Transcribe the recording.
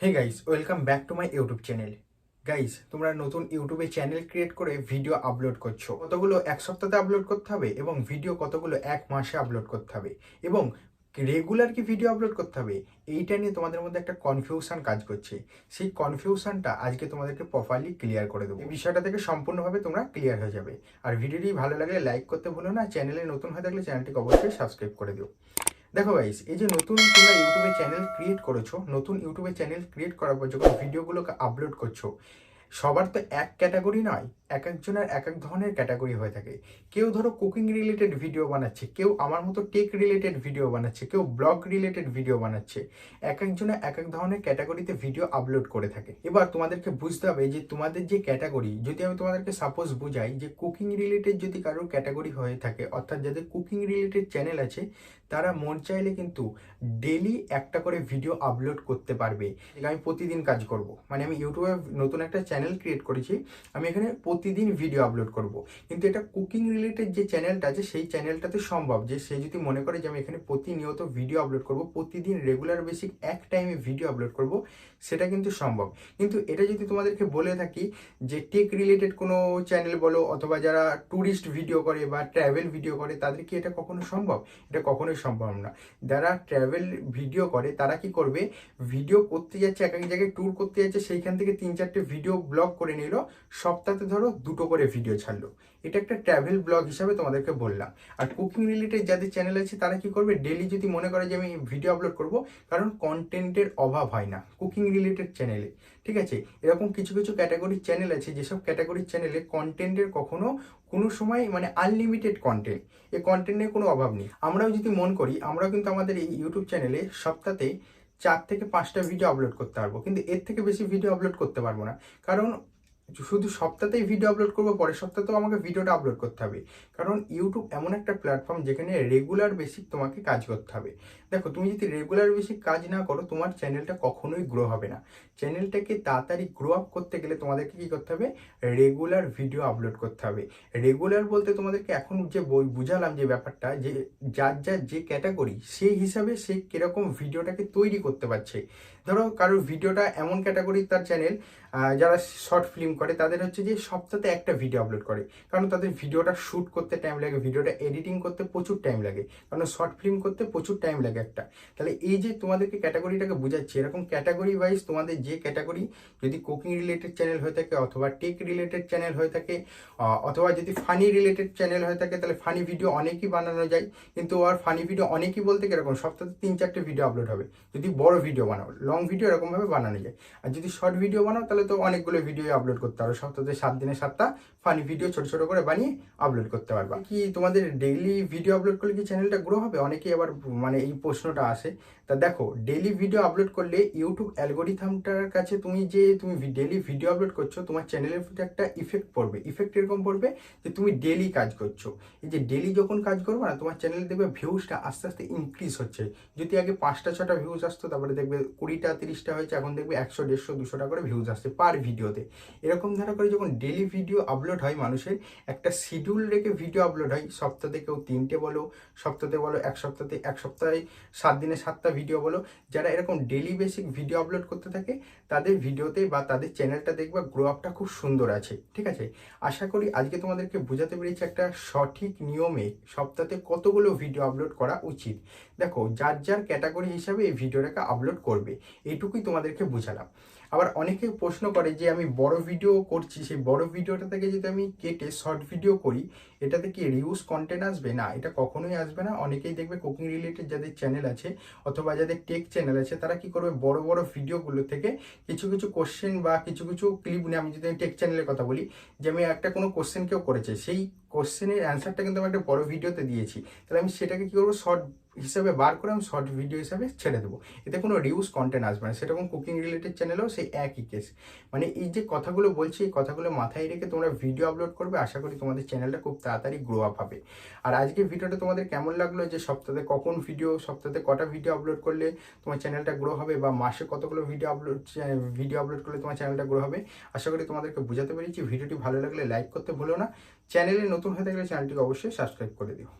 Hey guys welcome back to my YouTube channel guys তোমরা নতুন ইউটিউবে চ্যানেল ক্রিয়েট করে ভিডিও আপলোড করছ। কতগুলো এক সপ্তাহে আপলোড করতে হবে এবং ভিডিও কতগুলো এক মাসে আপলোড করতে হবে এবং রেগুলার কি ভিডিও আপলোড করতে হবে, এইটা নিয়ে তোমাদের মধ্যে একটা কনফিউশন কাজ করছে। সেই কনফিউশনটা আজকে তোমাদেরকে প্রপারলি ক্লিয়ার করে দেবো। বিষয়টা থেকে সম্পূর্ণভাবে তোমরা ক্লিয়ার হয়ে যাবে। আর ভিডিওটি ভালো লাগলে লাইক করতে ভুলো না চ্যানেলে নতুন হয়ে থাকলে চ্যানেলটিকে অবশ্যই সাবস্ক্রাইব করে দিও। দেখো গাইস এই যে নতুন তোমরা ইউটিউবে চ্যানেল ক্রিয়েট করেছ, নতুন ইউটিউবে চ্যানেল ক্রিয়েট করার পর যখন ভিডিওগুলোকে আপলোড করছ, সবার তো এক ক্যাটাগরি নয় এক একজনের এক এক ধরনের ক্যাটাগরি হয়ে থাকে। কেউ ধরো কুকিং রিলেটেড ভিডিও বানাচ্ছে, কেউ আমার মতো টেক রিলেটেড ভিডিও বানাচ্ছে, কেউ ব্লগ রিলেটেড ভিডিও বানাচ্ছে। এক একজনের এক এক ধরনের ক্যাটাগরিতে ভিডিও আপলোড করে থাকে। এবার তোমাদেরকে বুঝতে হবে যে তোমাদের যে ক্যাটাগরি যদি আমি তোমাদেরকে সাপোজ বুঝাই যে কুকিং রিলেটেড যদি কারোর ক্যাটাগরি হয়ে থাকে, অর্থাৎ যাদের কুকিং রিলেটেড চ্যানেল আছে, তারা মন চাইলে কিন্তু ডেলি একটা করে ভিডিও আপলোড করতে পারবে। আমি প্রতিদিন কাজ করব। মানে আমি ইউটিউবে নতুন একটা চ্যানেল ক্রিয়েট করেছি। আমি এখানে প্রতিদিন ভিডিও আপলোড করব। কিন্তু এটা কুকিং রিলেটেড যে চ্যানেলটা আছে, সেই চ্যানেলটাতে সম্ভব যে সে যদি মনে করে যে আমি এখানে প্রতিনিয়ত ভিডিও আপলোড করব, প্রতিদিন রেগুলার বেসিক এক টাইমে ভিডিও আপলোড করব, সেটা কিন্তু সম্ভব। কিন্তু এটা যদি তোমাদেরকে বলে থাকি যে টেক রিলেটেড কোনো চ্যানেল বলো, অথবা যারা ট্যুরিস্ট ভিডিও করে বা ট্র্যাভেল ভিডিও করে, তাদের কি এটা কখনো সম্ভব? এটা কখনোই সম্ভব না। যারা ট্র্যাভেল ভিডিও করে, তারা কি করবে? ভিডিও করতে যাচ্ছে, এক এক জায়গায় ট্যুর করতে যাচ্ছে, সেইখান থেকে তিন চারটে ভিডিও ব্লগ করে নিল সপ্তাহে ধরো দুটো করে ভিডিও ছাড়লো। এটা একটা ট্রাভেল ব্লগ হিসাবে তোমাদেরকে বললাম। আর কুকিং রিলেটেড যাদের চ্যানেল আছে, তারা কি করবে? ডেলি যদি মনে করে যে আমি ভিডিও আপলোড করব, কারণ কন্টেন্টের অভাব হয় না কুকিং রিলেটেড চ্যানেলে ঠিক আছে? এরকম কিছু কিছু ক্যাটাগরির চ্যানেল আছে, যেসব ক্যাটাগরির চ্যানেলে কন্টেন্টের কখনো কোনো সময় মানে আনলিমিটেড কন্টেন্ট এই কন্টেন্টের কোনো অভাব নেই। আমরাও যদি মন করি, আমরাও কিন্তু আমাদের এই ইউটিউব চ্যানেলে সপ্তাহে চার থেকে পাঁচটা ভিডিও আপলোড করতে পারব। কিন্তু এর থেকে বেশি ভিডিও আপলোড করতে পারব না। কারণ শুধু সপ্তাহতেই ভিডিও আপলোড করব, পরের সপ্তাহেও আমাকে ভিডিওটা আপলোড করতে হবে। কারণ ইউটিউব এমন একটা প্ল্যাটফর্ম যেখানে রেগুলার বেসিক তোমাকে কাজ করতে হবে। দেখো, তুমি যদি রেগুলার বেসিক কাজ না করো, তোমার চ্যানেলটা কখনোই গ্রো হবে না। চ্যানেলটাকে তাড়াতাড়ি গ্রো আপ করতে গেলে তোমাদেরকে কী করতে হবে? রেগুলার ভিডিও আপলোড করতে হবে। রেগুলার বলতে তোমাদেরকে এখন যে বই বুঝালাম যে ব্যাপারটা, যে যার যার যে ক্যাটাগরি সেই হিসাবে সে কীরকম ভিডিওটাকে তৈরি করতে পারছে। ধরো, কারোর ভিডিওটা এমন ক্যাটাগরি তার চ্যানেল যারা শর্ট ফিল্ম করে, তাদের হচ্ছে যে সপ্তাহে একটা ভিডিও আপলোড করে। কারণ তাদের ভিডিওটা শ্যুট করতে টাইম লাগে ভিডিওটা এডিটিং করতে প্রচুর টাইম লাগে। কারণ শর্ট ফিল্ম করতে প্রচুর টাইম লাগে একটা। তাহলে এই যে তোমাদেরকে ক্যাটাগরিটাকে বোঝাচ্ছি, এরকম ক্যাটাগরি ওয়াইজ তোমাদের যে ক্যাটাগরি যদি কুকিং রিলেটেড চ্যানেল হয়ে থাকে অথবা টেক রিলেটেড চ্যানেল হয়ে থাকে অথবা যদি ফানি রিলেটেড চ্যানেল হয়ে থাকে, তাহলে ফানি ভিডিও অনেকই বানানো যায়। কিন্তু আর ফানি ভিডিও অনেকই বলতে কীরকম সপ্তাহে তিন চারটে ভিডিও আপলোড হবে। যদি বড় ভিডিও বানাও লং ভিডিও এরকমভাবে বানানো যায়। আর যদি শর্ট ভিডিও বানাও, তাহলে তো অনেকগুলো ভিডিও আপলোড করতে পারো। সপ্তাহে সাত দিনে সাতটা ফানি ভিডিও ছোট ছোট করে বানিয়ে আপলোড করতে পারবা। কি তোমাদের ডেইলি ভিডিও আপলোড করলে কি চ্যানেলটা গ্রো হবে? অনেকেই আবার মানে এই প্রশ্নটা আসে তা দেখো ডেইলি ভিডিও আপলোড করলে ইউটিউব অ্যালগোরিথামটার কাছে তুমি যে তুমি ডেইলি ভিডিও আপলোড করছ, তোমার চ্যানেলের প্রতি একটা ইফেক্ট পড়বে। ইফেক্ট এরকম পড়বে যে তুমি ডেলি কাজ করছ। এই যে ডেলি যখন কাজ করবে না, তোমার চ্যানেলে দেখবে ভিউজটা আস্তে আস্তে ইনক্রিজ হচ্ছে। যদি আগে পাঁচটা, ছটা ভিউজ আসতো, তারপরে দেখবে কুড়িটা, তিরিশটা হয়েছে, এখন দেখবে একশো, দেড়শো দুশো টাকা করে ভিউজ আসছে পার ভিডিওতে এরকম ধারা করে যখন ডেলি ভিডিও আপলোড হয় মানুষের, একটা শিডিউল রেখে ভিডিও আপলোড হয়। সপ্তাহে কেউ তিনটে বলো সপ্তাহে বলো এক সপ্তাহে এক সপ্তাহে সাত দিনে সাতটা ভিডিও বলো, যারা এরকম ডেলি বেসিক ভিডিও আপলোড করতে থাকে, তাদের ভিডিওতে বা তাদের চ্যানেলটা দেখবা গ্রো আপটা খুব সুন্দর আছে, ঠিক আছে? আশা করি আজকে তোমাদেরকে বোঝাতে পেরেছি একটা সঠিক নিয়মে সপ্তাহে কতগুলো ভিডিও আপলোড করা উচিত। দেখো, যার যার ক্যাটাগরি হিসাবে এই ভিডিওটাকে আপলোড করবে, এটুকুই তোমাদেরকে বুঝালাম। আবার অনেকে প্রশ্ন করে যে আমি বড় ভিডিও করছি, সেই বড় ভিডিওটা থেকে যদি আমি কেটে শর্ট ভিডিও করি, এটাতে কি রিউজ কন্টেন্ট আসবে? না, এটা কখনোই আসবে না। অনেকেই দেখবে কুকিং রিলেটেড যাদের চ্যানেল আছে অথবা যাদের টেক চ্যানেল আছে, তারা কি করবে? বড় বড় ভিডিওগুলো থেকে কিছু কিছু কোশ্চেন বা কিছু কিছু ক্লিপ নিয়ে, আমি যদি টেক চ্যানেলের কথা বলি, যে আমি একটা কোনো কোশ্চেন কেউ করেছে, সেই কোশ্চেনের অ্যান্সারটা কিন্তু আমি একটা বড় ভিডিওতে দিয়েছি। তাহলে আমি সেটাকে কী করব? শর্ট হিসাবে বার করে আমি শর্ট ভিডিও হিসাবে ছেড়ে দেবো। এতে কোনো রিউজ কন্টেন্ট আসবে না। সেরকম কুকিং রিলেটেড চ্যানেলেও সেই একই কেস মানে এই যে কথাগুলো বলছি, এই কথাগুলো মাথায় রেখে তোমরা ভিডিও আপলোড করবে। আশা করি তোমাদের চ্যানেলটা খুব তাড়াতাড়ি গ্রো আপ হবে। আর আজকে ভিডিওটা তোমাদের কেমন লাগল? যে সপ্তাহে কখন ভিডিও সপ্তাহে কটা ভিডিও আপলোড করলে তোমার চ্যানেলটা গ্রো হবে? বা মাসে কতগুলো ভিডিও আপলোড ভিডিও আপলোড করলে তোমার চ্যানেলটা গ্রো হবে? আশা করি তোমাদেরকে বোঝাতে পেরেছি। ভিডিওটি ভালো লাগলে লাইক করতে ভুলো না। চ্যানেলে নতুন হয়ে থাকলে চ্যানেলটিকে অবশ্যই সাবস্ক্রাইব করে দিও।